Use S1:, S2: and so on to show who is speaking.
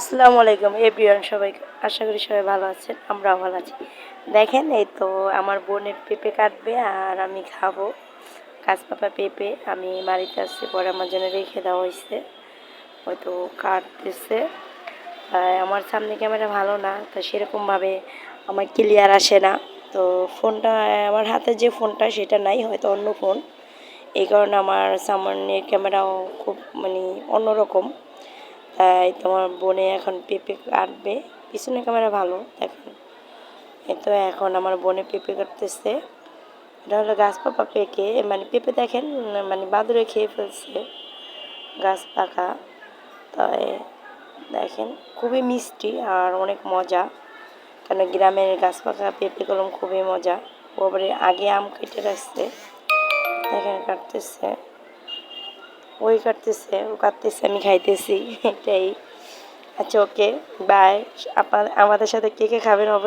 S1: আসসালামু আলাইকুম, এভরিওয়ান সবাই, আশা করি সবাই ভালো আছেন, আমরাও ভালো আছি। দেখেন, এই তো আমার বোনের পেঁপে কাটবে আর আমি খাব। কাঁচ পাপা পেঁপে আমি বাড়িতে আসছি পরে আমার জন্য রেখে দেওয়া হয়েছে। হয়তো কাটতেছে। আমার সামনে ক্যামেরা ভালো না, তো সেরকমভাবে আমার ক্লিয়ার আসে না। তো ফোনটা, আমার হাতে যে ফোনটা, সেটা নাই, হয়তো অন্য ফোন। এই কারণে আমার সামনের ক্যামেরাও খুব মানে অন্যরকম। তাই তোমার বোনে এখন পেঁপে কাটবে। পিছনে ক্যামেরা ভালো দেখেন এই তো এখন আমার বোনে পেঁপে কাটতেছে। এটা হলো গাছ পাকা পেকে মানে পেঁপে দেখেন মানে বাদুরে খেয়ে ফেলছে। গাছ পাকা। তাই দেখেন, খুবই মিষ্টি আর অনেক মজা। কেন গ্রামের গাছ পাকা পেঁপে কলম খুবই মজা। ওপরে আগে আম কেটে রাখছে। দেখেন কাটতেছে। ওই কাটতেছে ও কাটতেছে আমি খাইতেছি, এটাই। আচ্ছা ওকে বাই আপনার, আমাদের সাথে কে কে খাবেন অবশ্যই